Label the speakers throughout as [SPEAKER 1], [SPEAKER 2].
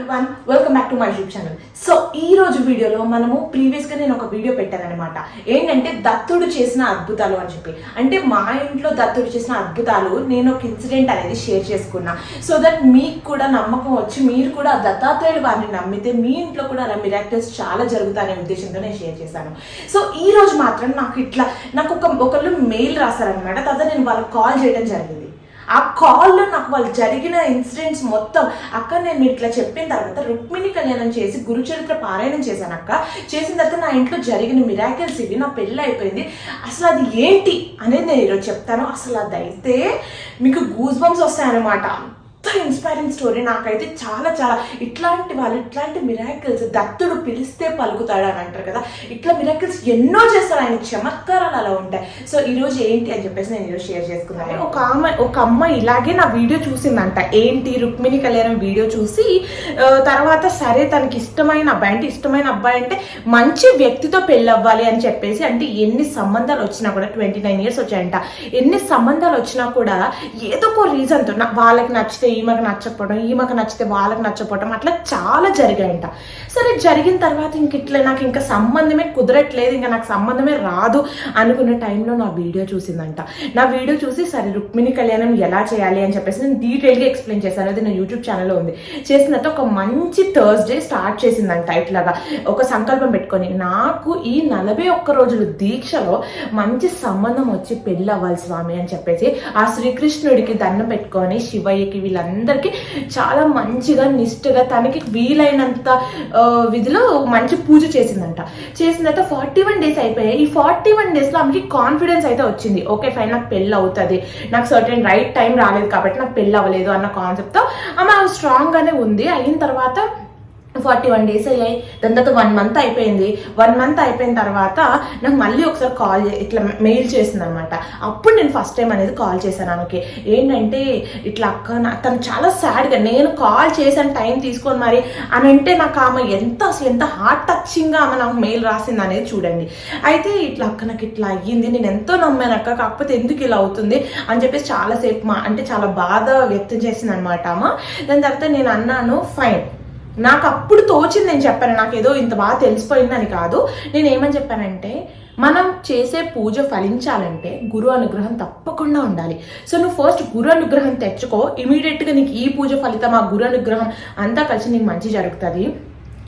[SPEAKER 1] Everyone welcome back to my YouTube channel so ఈ రోజు వీడియోలో మనము ప్రీవియస్గా నేను ఒక వీడియో పెట్టాను అనమాట ఏంటంటే దత్తుడు చేసిన అద్భుతాలు అని చెప్పి. అంటే మా ఇంట్లో దత్తుడు చేసిన అద్భుతాలు నేను ఒక ఇన్సిడెంట్ అనేది షేర్ చేసుకున్నా. సో దట్ మీకు కూడా నమ్మకం వచ్చి మీరు కూడా దత్తాత్రేయులు వారిని నమ్మితే మీ ఇంట్లో కూడా అలా మిరాక్టర్స్ చాలా జరుగుతాయనే ఉద్దేశంతో నేను షేర్ చేశాను. సో ఈ రోజు మాత్రం నాకు ఇట్లా నాకు ఒక ఒకళ్ళు మెయిల్ రాశారనమాట తర్వాత నేను వాళ్ళకి కాల్ చేయడం జరిగింది. ఆ కాల్లో నాకు వాళ్ళు జరిగిన ఇన్సిడెంట్స్ మొత్తం అక్క నేను ఇట్లా చెప్పిన తర్వాత రుక్మిణి కళ్యాణం చేసి గురుచరిత్ర పారాయణం చేశాను అక్క. చేసిన తర్వాత నా ఇంట్లో జరిగిన మిరాకిల్స్ ఇవి నా పెళ్ళి అయిపోయింది. అసలు అది ఏంటి అనేది నేను ఈరోజు చెప్తాను. అసలు అదైతే మీకు గూస్ బంప్స్ వస్తాయన్నమాట. ఇన్స్పైరింగ్ స్టోరీ నాకైతే చాలా చాలా. ఇట్లాంటి వాళ్ళు ఇట్లాంటి మిరాకిల్స్ దత్తుడు పిలిస్తే పలుకుతాడు అని అంటారు కదా. ఇట్లా మిరాకిల్స్ ఎన్నో చేస్తారు. ఆయన చమత్కారాలు అలా ఉంటాయి. సో ఈరోజు ఏంటి అని చెప్పేసి నేను ఈరోజు షేర్ చేసుకున్నాను ఒక ఆమె ఒక అమ్మాయి ఇలాగే నా వీడియో చూసిందంట. ఏంటి రుక్మిణి కళ్యాణం వీడియో చూసి తర్వాత సరే తనకి ఇష్టమైన అబ్బాయి అంటే ఇష్టమైన అబ్బాయి అంటే మంచి వ్యక్తితో పెళ్ళి అవ్వాలి అని చెప్పేసి అంటే ఎన్ని సంబంధాలు వచ్చినా కూడా ట్వంటీ నైన్ ఇయర్స్ వచ్చాయంట. ఎన్ని సంబంధాలు వచ్చినా కూడా ఏదో ఒక రీజన్తో వాళ్ళకి నచ్చితే ఈమెకు నచ్చకపోవడం ఈమెకు నచ్చితే వాళ్ళకి నచ్చకపోవడం అట్లా చాలా జరిగాయంట. సరే జరిగిన తర్వాత ఇంక ఇట్లా నాకు ఇంకా సంబంధమే కుదరట్లేదు ఇంకా నాకు సంబంధమే రాదు అనుకున్న టైంలో నా వీడియో చూసిందంట. నా వీడియో చూసి సరే రుక్మిణి కళ్యాణం ఎలా చేయాలి అని చెప్పేసి నేను డీటెయిల్గా ఎక్స్ప్లెయిన్ చేశాను. అది నా యూట్యూబ్ ఛానల్లో ఉంది. చేసినట్టు ఒక మంచి థర్స్డే స్టార్ట్ చేసిందంట ఇట్లాగా. ఒక సంకల్పం పెట్టుకొని నాకు ఈ నలభై ఒక్క రోజులు దీక్షలో మంచి సంబంధం వచ్చి పెళ్ళి అవ్వాలి స్వామి అని చెప్పేసి ఆ శ్రీకృష్ణుడికి దండం పెట్టుకొని శివయ్యకి వీళ్ళందరికీ చాలా మంచిగా నిష్ఠగా తనకి వీలైనంత విధిలో మంచి పూజ చేసిందంట. చేసిన తర్వాత ఫార్టీ వన్ డేస్ అయిపోయాయి. ఈ ఫార్టీ వన్ డేస్లో ఆమెకి కాన్ఫిడెన్స్ అయితే వచ్చింది. ఓకే ఫైన్ నాకు పెళ్ళి అవుతుంది. నాకు సర్టెన్ రైట్ టైం రాలేదు కాబట్టి నాకు పెళ్ళి అవ్వలేదు అన్న కాన్సెప్ట్తో ఆమె స్ట్రాంగ్గానే ఉంది. అయిన తర్వాత ఫార్టీ వన్ డేస్ అయ్యాయి. దాని తర్వాత వన్ మంత్ అయిపోయింది. వన్ మంత్ అయిపోయిన తర్వాత నాకు మళ్ళీ ఒకసారి కాల్ ఇట్లా మెయిల్ చేసింది అనమాట అప్పుడు నేను ఫస్ట్ టైం అనేది కాల్ చేశాను ఆమెకి. ఏంటంటే ఇట్లా అక్క నా- తను చాలా సాడ్గా నేను కాల్ చేశాను టైం తీసుకొని మరి అని అంటే నాకు ఆమె ఎంత అసలు ఎంత హార్ట్ టచింగ్గా ఆమె నాకు మెయిల్ రాసింది అనేది చూడండి. అయితే ఇట్లా అక్క నాకు ఇట్లా అయ్యింది. నేను ఎంతో నమ్మాను అక్క. కాకపోతే ఎందుకు ఇలా అవుతుంది అని చెప్పేసి చాలాసేపు మా అంటే చాలా బాధ వ్యక్తం చేసింది అనమాట ఆమె. దాని తర్వాత నేను అన్నాను ఫైన్. నాకు అప్పుడు తోచింది నేను చెప్పాను నాకు ఏదో ఇంత బాగా తెలిసిపోయిందని కాదు. నేను ఏమని చెప్పానంటే మనం చేసే పూజ ఫలించాలంటే గురు అనుగ్రహం తప్పకుండా ఉండాలి. సో నువ్వు ఫస్ట్ గురు అనుగ్రహం తెచ్చుకో ఇమీడియట్గా నీకు ఈ పూజ ఫలితం ఆ గురు అనుగ్రహం అంతా కలిసి నీకు మంచి జరుగుతుంది.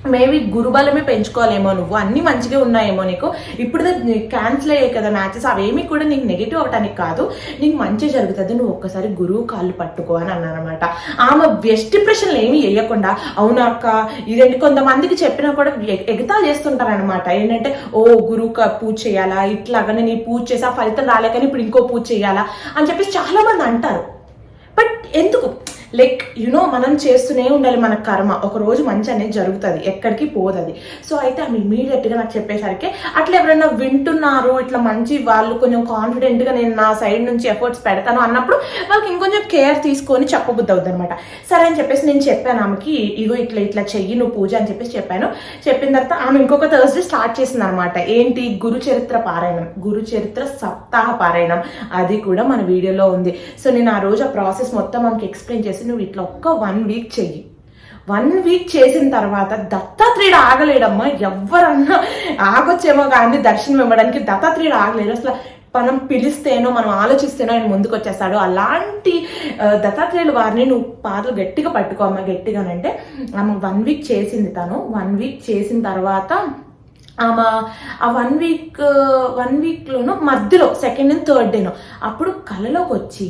[SPEAKER 1] మేబీ గురుబలమే పెంచుకోవాలేమో నువ్వు. అన్నీ మంచిగా ఉన్నాయేమో నీకు. ఇప్పుడు క్యాన్సిల్ అయ్యాయి కదా మ్యాచెస్ అవేమీ కూడా నీకు నెగిటివ్ అవటానికి కాదు. నీకు మంచి జరుగుతుంది. నువ్వు ఒక్కసారి గురువు కాళ్ళు పట్టుకో అని అన్నారనమాట ఆమె వెస్ట్ ప్రశ్నలు ఏమీ వేయకుండా అవునా అక్క? ఇదేంటి కొంతమందికి చెప్పినా కూడా ఎగతా చేస్తుంటారనమాట ఏంటంటే ఓ గురువు క- పూజ చేయాలా? ఇట్లాగా నేను ఈ పూజ చేసి ఆ ఫలితం రాలేకని ఇప్పుడు ఇంకో పూజ చేయాలా? అని చెప్పేసి చాలా మంది అంటారు. బట్ ఎందుకు? లైక్ యునో మనం చేస్తూనే ఉండాలి మన కర్మ. ఒక రోజు మంచి అనేది జరుగుతుంది. ఎక్కడికి పోదు అది సో అయితే ఆమె ఇమీడియట్గా నాకు చెప్పేసరికి అట్లా ఎవరైనా వింటున్నారు ఇట్లా మంచి వాళ్ళు కొంచెం కాన్ఫిడెంట్గా నేను నా సైడ్ నుంచి ఎఫర్ట్స్ పెడతాను అన్నప్పుడు వాళ్ళకి ఇంకొంచెం కేర్ తీసుకొని చెప్పబుద్ధి అవుతుంది అనమాట సరే అని చెప్పేసి నేను చెప్పాను ఆమెకి ఇగో ఇట్లా ఇట్లా చెయ్యి నువ్వు పూజ అని చెప్పేసి చెప్పాను. చెప్పిన తర్వాత ఆమె ఇంకొక థర్స్డే స్టార్ట్ చేసింది అనమాట ఏంటి? గురు చరిత్ర పారాయణం. గురు చరిత్ర సప్తాహ పారాయణం. అది కూడా మన వీడియోలో ఉంది. సో నేను ఆ రోజు ఆ ప్రాసెస్ మొత్తం ఆమెకి ఎక్స్ప్లెయిన్ చేసి నువ్వు ఇట్లా ఒక్క వన్ వీక్ చెయ్యి. వన్ వీక్ చేసిన తర్వాత దత్తాత్రేయుడు ఆగలేడమ్మా. ఎవరన్నా ఆగొచ్చేమో కానీ దర్శనం ఇవ్వడానికి దత్తాత్రేయుడు ఆగలేడు. అసలు మనం పిలిస్తేనో మనం ఆలోచిస్తేనో ఆయన ముందుకు వచ్చేస్తాడు అలాంటి దత్తాత్రేయులు వారిని నువ్వు పాటలు గట్టిగా పట్టుకో అమ్మ గట్టిగానంటే. ఆమె వన్ వీక్ చేసింది తను. వన్ వీక్ చేసిన తర్వాత ఆమె ఆ వన్ వీక్ వన్ వీక్లోనూ మధ్యలో సెకండ్ అండ్ థర్డ్ డేను అప్పుడు కళలోకి వచ్చి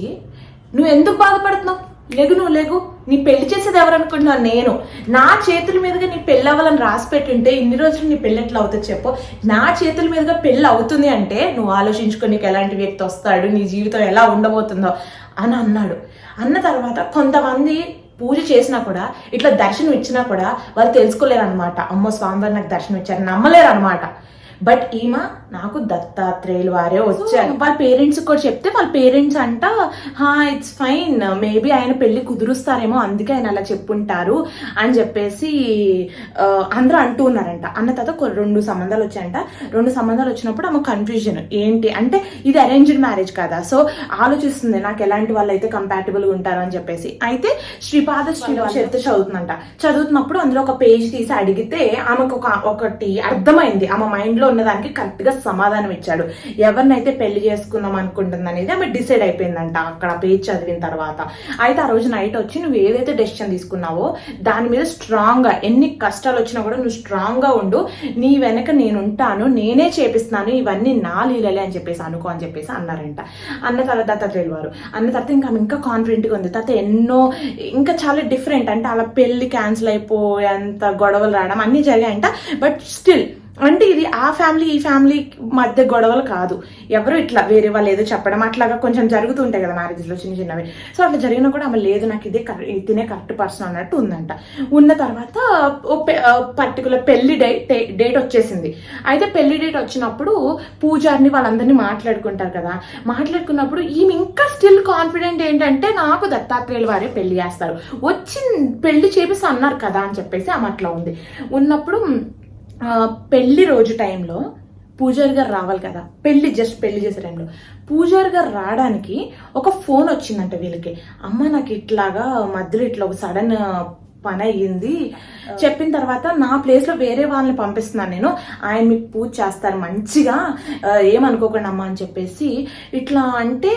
[SPEAKER 1] నువ్వు ఎందుకు బాధపడుతున్నావు? లేగు నువ్వు లేగు. నీ పెళ్ళి చేసేది ఎవరనుకుంటున్నావు? నేను. నా చేతుల మీదుగా నీ పెళ్ళి అవ్వాలని రాసి పెట్టుంటే ఇన్ని రోజులు నీ పెళ్ళి ఎట్లా అవుతుంది చెప్పు. నా చేతుల మీదుగా పెళ్ళి అవుతుంది అంటే నువ్వు ఆలోచించుకో నీకు ఎలాంటి వ్యక్తి వస్తాడు నీ జీవితం ఎలా ఉండబోతుందో అని అన్నాడు. అన్న తర్వాత కొంతమంది పూజ చేసినా కూడా ఇట్లా దర్శనం ఇచ్చినా కూడా వాళ్ళు తెలుసుకోలేరు అనమాట అమ్మో స్వామివారు నాకు దర్శనం ఇచ్చారు. నమ్మలేరు అనమాట బట్ ఈమె నాకు దత్తాత్రేయులు వారే వచ్చారు. వాళ్ళ పేరెంట్స్ కూడా చెప్తే వాళ్ళ పేరెంట్స్ అంట హా ఇట్స్ ఫైన్ మేబీ ఆయన పెళ్ళి కుదురుస్తారేమో అందుకే ఆయన అలా చెప్పుంటారు అని చెప్పేసి అందరూ అంటూ ఉన్నారంట. అన్న తర్వాత రెండు సంబంధాలు వచ్చాయంట. రెండు సంబంధాలు వచ్చినప్పుడు ఆమె కన్ఫ్యూజన్ ఏంటి? అంటే ఇది అరేంజ్డ్ మ్యారేజ్ కదా. సో ఆలోచిస్తుంది నాకు ఎలాంటి వాళ్ళు అయితే కంపాటబుల్గా ఉంటారు అని చెప్పేసి. అయితే శ్రీపాద శ్రీరామ చరిత్ర చదువుతుందంట. చదువుతున్నప్పుడు అందులో ఒక పేజ్ తీసి అడిగితే ఆమెకు ఒక ఒకటి అర్థమైంది. ఆమె మైండ్లో ఉన్నదానికి కరెక్ట్గా సమాధానం ఇచ్చాడు ఎవరినైతే పెళ్ళి చేసుకుందాం అనుకుంటుంది అనేది ఆమె డిసైడ్ అయిపోయిందంట. అక్కడ పేజ్ చదివిన తర్వాత. అయితే ఆ రోజు నైట్ వచ్చి నువ్వు ఏదైతే డెసిషన్ తీసుకున్నావో దాని మీద స్ట్రాంగ్గా ఎన్ని కష్టాలు వచ్చినా కూడా నువ్వు స్ట్రాంగ్గా ఉండు. నీ వెనక నేను ఉంటాను. నేనే చేపిస్తాను ఇవన్నీ నా లీలలే అని చెప్పేసి అనుకో అని చెప్పేసి అన్నారంట. అన్న తర్వాత తాత తెలివారు. అన్న తర్వాత ఇంకా ఆమె ఇంకా కాన్ఫిడెంట్గా ఉంది. తర్వాత ఎన్నో ఇంకా చాలా డిఫరెంట్ అంటే అలా పెళ్ళి క్యాన్సిల్ అయిపోయేంత గొడవలు రావడం అన్నీ జరిగాయంట. బట్ స్టిల్ అంటే ఇది ఆ ఫ్యామిలీ ఈ ఫ్యామిలీ మధ్య గొడవలు కాదు. ఎవరు ఇట్లా వేరే వాళ్ళు ఏదో చెప్పడం అట్లాగా కొంచెం జరుగుతూ ఉంటాయి కదా మ్యారేజ్లో చిన్న చిన్నవి. సో అట్లా జరిగినా కూడా ఆమె లేదు నాకు ఇదే కరెక్ట్ ఇతనే కరెక్ట్ పర్సన్ అన్నట్టు ఉందంట. ఉన్న తర్వాత పర్టికులర్ పెళ్ళి డేట్ డేట్ వచ్చేసింది. అయితే పెళ్ళి డేట్ వచ్చినప్పుడు పూజారిని వాళ్ళందరినీ మాట్లాడుకుంటారు కదా. మాట్లాడుకున్నప్పుడు ఈమె ఇంకా స్టిల్ కాన్ఫిడెంట్ ఏంటంటే నాకు దత్తాత్రేయుల వారే పెళ్ళి చేస్తారు. వచ్చి పెళ్ళి చేపిస్తా అన్నారు కదా అని చెప్పేసి ఆమె అట్లా ఉంది. ఉన్నప్పుడు పెళ్ళి రోజు టైంలో పూజారి గారు రావాలి కదా. పెళ్ళి జస్ట్ పెళ్ళి చేసే టైంలో. పూజారి గారు రావడానికి ఒక ఫోన్ వచ్చిందంట వీళ్ళకి. అమ్మ నాకు ఇట్లాగా మధ్యలో ఇట్లా ఒక సడన్ పని అయ్యింది. చెప్పిన తర్వాత నా ప్లేస్లో వేరే వాళ్ళని పంపిస్తున్నాను నేను. ఆయన మీకు పూజ చేస్తారు మంచిగా. ఏమనుకోకండి అమ్మా అని చెప్పేసి ఇట్లా అంటే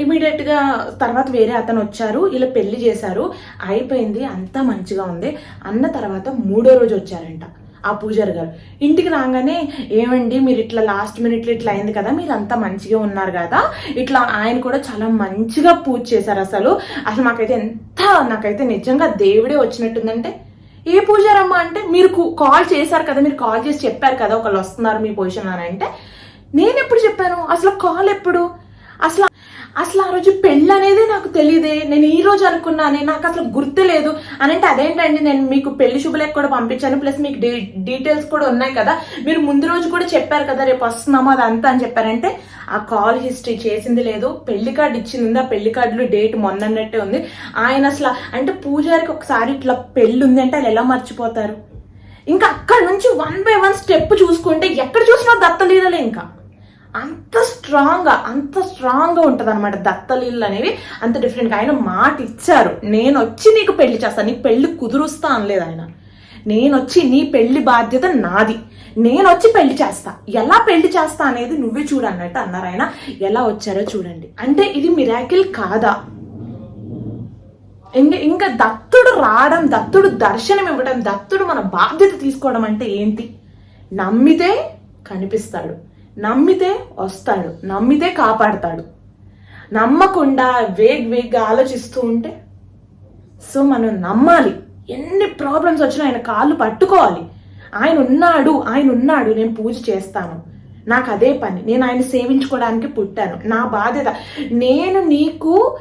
[SPEAKER 1] ఇమీడియట్గా తర్వాత వేరే అతను వచ్చారు. ఇలా పెళ్ళి చేశారు. అయిపోయింది. అంతా మంచిగా ఉంది. అన్న తర్వాత మూడో రోజు వచ్చారంట. ఆ పూజారి గారు ఇంటికి రాగానే ఏమండి మీరు ఇట్లా లాస్ట్ మినిట్లో ఇట్లా అయింది కదా మీరు అంతా మంచిగా ఉన్నారు కదా ఇట్లా ఆయన కూడా చాలా మంచిగా పూజ చేశారు అసలు. అసలు మాకైతే ఎంత నాకైతే నిజంగా దేవుడే వచ్చినట్టుందంటే ఏ పూజారమ్మా అంటే మీరు కాల్ చేశారు కదా మీరు కాల్ చేసి చెప్పారు కదా ఒకళ్ళు వస్తున్నారు మీ పొజిషన్ అని అంటే నేను ఎప్పుడు చెప్పాను? అసలు కాల్ ఎప్పుడు? అసలు అసలు ఆ రోజు పెళ్ళి అనేది నాకు తెలియదే నేను ఈ రోజు అనుకున్నానే నాకు అసలు గుర్తు లేదు. అని అంటే అదేంటండి నేను మీకు పెళ్ళి శుభలేఖ కూడా పంపించాను ప్లస్ మీకు డీ- డీటెయిల్స్ కూడా ఉన్నాయి కదా. మీరు ముందు రోజు కూడా చెప్పారు కదా రేపు వస్తున్నాము అదంతా అని చెప్పారంటే ఆ కాల్ హిస్టరీ చేసింది లేదు. పెళ్ళి కార్డు ఇచ్చింది ఉంది ఆ పెళ్ళి కార్డులో డేట్ మొన్నన్నట్టే ఉంది. ఆయన అసలు అంటే పూజారికి ఒకసారి ఇట్లా పెళ్ళి ఉంది అంటే వాళ్ళు ఎలా మర్చిపోతారు? ఇంకా అక్కడ నుంచి వన్ బై వన్ స్టెప్ చూసుకుంటే ఎక్కడ చూసినా దత్తలీలలే ఇంకా. అంత స్ట్రాంగ్గా అంత స్ట్రాంగ్గా ఉంటది అనమాట దత్తలీళ్ళు అనేవి అంత డిఫరెంట్ ఆయన మాట ఇచ్చారు. నేను వచ్చి నీకు పెళ్ళి చేస్తాను నీ పెళ్ళి కుదురుస్తా అనలేదు ఆయన. నేను వచ్చి నీ పెళ్ళి బాధ్యత నాది. నేను వచ్చి పెళ్ళి చేస్తా. ఎలా పెళ్ళి చేస్తా అనేది నువ్వే చూడు అన్నట్టు అన్నారు ఆయన. ఎలా వచ్చారో చూడండి. అంటే ఇది మిరాకిల్ కాదా? ఇంకా ఇంకా దత్తుడు రావడం దత్తుడు దర్శనం ఇవ్వడం దత్తుడు మన బాధ్యత తీసుకోవడం అంటే ఏంటి? నమ్మితే కనిపిస్తాడు. నమ్మితే వస్తాడు నమ్మితే కాపాడతాడు. నమ్మకుండా వేగ్ వేగ్గా ఆలోచిస్తూ ఉంటే సో మనం నమ్మాలి. ఎన్ని ప్రాబ్లమ్స్ వచ్చినా ఆయన కాళ్ళు పట్టుకోవాలి. ఆయన ఉన్నాడు ఆయన ఉన్నాడు నేను పూజ చేస్తాను. నాకు అదే పని. నేను ఆయన సేవించుకోవడానికి పుట్టాను. నా బాధ్యత. నేను నీకు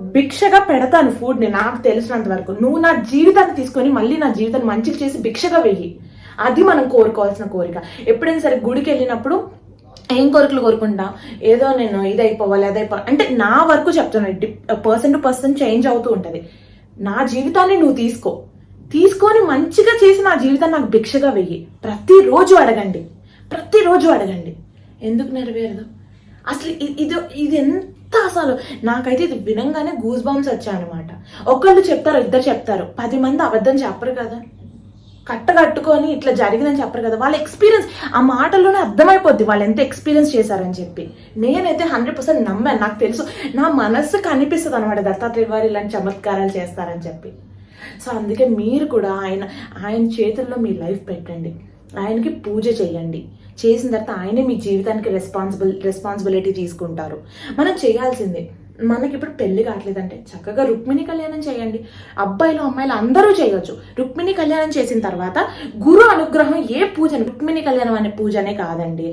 [SPEAKER 1] భిక్షగా పెడతాను ఫుడ్ని నాకు తెలిసినంత వరకు. నువ్వు నా జీవితాన్ని తీసుకొని మళ్ళీ నా జీవితాన్ని మంచిగా చేసి భిక్షగా వెయ్యి. అది మనం కోరుకోవాల్సిన కోరిక. ఎప్పుడైనా సరే గుడికి వెళ్ళినప్పుడు ఏం కోరికలు కోరుకుంటా? ఏదో నేను ఇది అయిపోవాలి అది అయిపోవాలి అంటే నా వరకు చెప్తున్నాను పర్సన్ టు పర్సన్ చేంజ్ అవుతూ ఉంటుంది. నా జీవితాన్ని నువ్వు తీసుకో. తీసుకొని మంచిగా చేసి నా జీవితాన్ని నాకు భిక్షగా వెయ్యి. ప్రతిరోజు అడగండి. ప్రతిరోజు అడగండి. ఎందుకు నెరవేరదు? అసలు ఇది ఇది ఎంత అసలు? నాకైతే ఇది వినంగానే గూస్ బాంబ్స్ వచ్చాయన్నమాట. ఒకళ్ళు చెప్తారు ఇద్దరు చెప్తారు. పది మంది అబద్ధం చెప్పరు కదా. కట్ట కట్టుకొని ఇట్లా జరిగిందని చెప్పరు కదా. వాళ్ళ ఎక్స్పీరియన్స్ ఆ మాటల్లోనే అర్థమైపోద్ది వాళ్ళు ఎంత ఎక్స్పీరియన్స్ చేశారని చెప్పి. నేనైతే హండ్రెడ్ పర్సెంట్ నమ్మాను. నాకు తెలుసు నా మనస్సు కనిపిస్తుంది అనమాట దత్తాత్రేయ వారు ఇలాంటి చమత్కారాలు చేస్తారని చెప్పి. సో అందుకే మీరు కూడా ఆయన ఆయన చేతుల్లో మీ లైఫ్ పెట్టండి. ఆయనకి పూజ చేయండి. చేసిన తర్వాత ఆయనే మీ జీవితానికి రెస్పాన్సిబుల్ రెస్పాన్సిబిలిటీ తీసుకుంటారు. మనం చేయాల్సిందే. మనకి ఇప్పుడు పెళ్ళి కావట్లేదంటే చక్కగా రుక్మిణి కళ్యాణం చేయండి. అబ్బాయిలు అమ్మాయిలు అందరూ చేయొచ్చు. రుక్మిణి కళ్యాణం చేసిన తర్వాత గురు అనుగ్రహం ఏ పూజ రుక్మిణి కళ్యాణం అనే పూజనే కాదండి.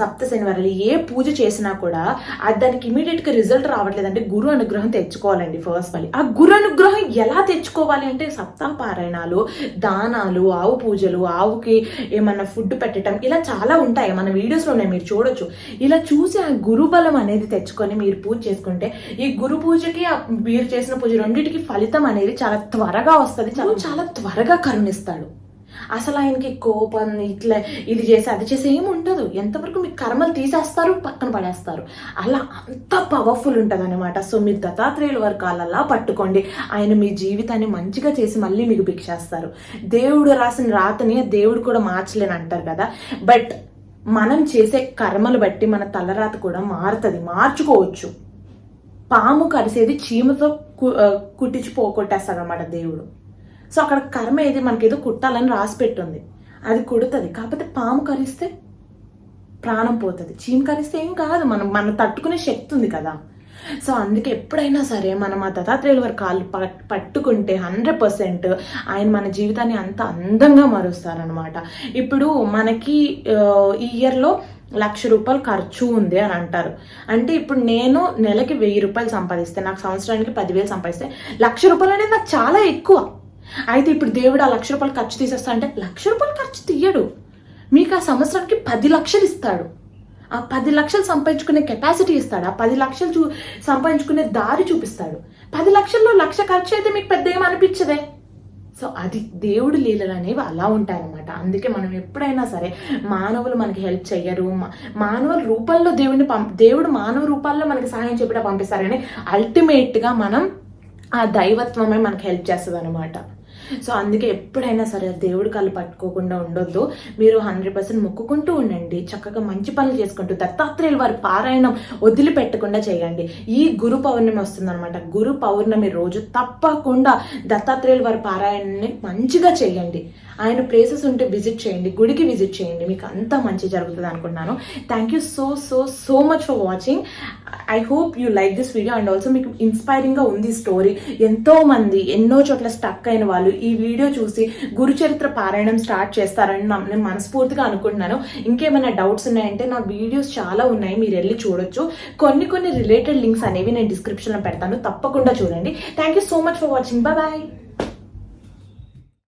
[SPEAKER 1] సప్త శనివారాలు ఏ పూజ చేసినా కూడా అది దానికి ఇమీడియట్గా రిజల్ట్ రావట్లేదంటే గురు అనుగ్రహం తెచ్చుకోవాలండి ఫస్ట్ మళ్ళీ ఆ గురు అనుగ్రహం ఎలా తెచ్చుకోవాలి అంటే సప్తాహ పారాయణాలు దానాలు ఆవు పూజలు ఆవుకి ఏమన్నా ఫుడ్ పెట్టడం ఇలా చాలా ఉంటాయి. మన వీడియోస్లో ఉన్నాయి మీరు చూడొచ్చు. ఇలా చూసి ఆ గురు బలం అనేది తెచ్చుకొని మీరు పూజ చేసుకుంటే ఈ గురు పూజకి మీరు చేసిన పూజ రెండింటికి ఫలితం అనేది చాలా త్వరగా వస్తుంది చాలా చాలా త్వరగా కరుణిస్తాడు. అసలు ఆయనకి కోపం ఇట్లా ఇది చేసి అది చేసి ఏమి ఉండదు. ఎంతవరకు మీ కర్మలు తీసేస్తారు పక్కన పడేస్తారు. అలా అంత పవర్ఫుల్ ఉంటుంది అనమాట సో మీరు దత్తాత్రేయుల వర్గాలలా పట్టుకోండి. ఆయన మీ జీవితాన్ని మంచిగా చేసి మళ్ళీ మీకు భిక్షేస్తారు దేవుడు రాసిన రాతని దేవుడు కూడా మార్చలేని అంటారు కదా. బట్ మనం చేసే కర్మలు బట్టి మన తలరాత కూడా మారుతుంది. మార్చుకోవచ్చు. పాము కరిసేది చీమతో కు- కుట్టించి పోగొట్టేస్తాడు అనమాట దేవుడు. సో అక్కడ కర్మ ఏది? మనకి ఏదో కుట్టాలని రాసి పెట్టుంది. అది కుడుతుంది. కాకపోతే పాము కరిస్తే ప్రాణం పోతుంది. చీమ కరిస్తే ఏం కాదు. మనం మనం తట్టుకునే శక్తి ఉంది కదా. సో అందుకే ఎప్పుడైనా సరే మనం ఆ దత్తాత్రేయుల వారి కాళ్ళు పట్టుకుంటే హండ్రెడ్ పర్సెంట్ ఆయన మన జీవితాన్ని అంత అందంగా మారుస్తారనమాట ఇప్పుడు మనకి ఈ ఇయర్లో లక్ష రూపాయలు ఖర్చు ఉంది అని అంటారు. అంటే ఇప్పుడు నేను నెలకి వెయ్యి రూపాయలు సంపాదిస్తే నాకు సంవత్సరానికి పదివేలు సంపాదిస్తే లక్ష రూపాయలు అనేది నాకు చాలా ఎక్కువ. అయితే ఇప్పుడు దేవుడు ఆ లక్ష రూపాయలు ఖర్చు తీసేస్తా అంటే లక్ష రూపాయలు ఖర్చు తీయడు. మీకు ఆ సంవత్సరానికి పది లక్షలు ఇస్తాడు. ఆ పది లక్షలు సంపాదించుకునే కెపాసిటీ ఇస్తాడు. ఆ పది లక్షలు చూ సంపాదించుకునే దారి చూపిస్తాడు. పది లక్షల్లో లక్ష ఖర్చు అయితే మీకు పెద్ద ఏమనిపించదే సో అది దేవుడి లీలలు అనేవి అలా ఉంటాయన్నమాట. అందుకే మనం ఎప్పుడైనా సరే మానవులు మనకి హెల్ప్ చేయరు మా- మానవుల రూపంలో దేవుడిని పం దేవుడు మానవ రూపాల్లో మనకి సహాయం చెప్పి పంపిస్తారు కానీ అల్టిమేట్గా మనం ఆ దైవత్వమే మనకి హెల్ప్ చేస్తుంది అనమాట సో అందుకే ఎప్పుడైనా సరే దేవుడి కళ్ళు పట్టుకోకుండా ఉండొద్దు. మీరు హండ్రెడ్ పర్సెంట్ మొక్కుకుంటూ ఉండండి. చక్కగా మంచి పనులు చేసుకుంటూ దత్తాత్రేయులు వారి పారాయణం వదిలిపెట్టకుండా చేయండి. ఈ గురు పౌర్ణమి వస్తుందన్నమాట. గురు పౌర్ణమి రోజు తప్పకుండా దత్తాత్రేయుల వారి పారాయణాన్ని మంచిగా చేయండి. ఆయన ప్లేసెస్ ఉంటే విజిట్ చేయండి గుడికి విజిట్ చేయండి. మీకు అంతా మంచి జరుగుతుంది అనుకుంటున్నాను. Thank you so so so much for watching I hope you like this video and also మీకు ఇన్స్పైరింగ్గా ఉంది స్టోరీ ఎంతో మంది ఎన్నో చోట్ల స్టక్ అయిన వాళ్ళు ఈ వీడియో చూసి గురుచరిత్ర పారాయణం స్టార్ట్ చేస్తారని నేను మనస్ఫూర్తిగా అనుకుంటున్నాను. ఇంకేమైనా డౌట్స్ ఉన్నాయంటే నా వీడియోస్ చాలా ఉన్నాయి మీరు వెళ్ళి చూడొచ్చు. కొన్ని కొన్ని రిలేటెడ్ లింక్స్ అనేవి నేను డిస్క్రిప్షన్లో పెడతాను. తప్పకుండా చూడండి. Thank you so much for watching bye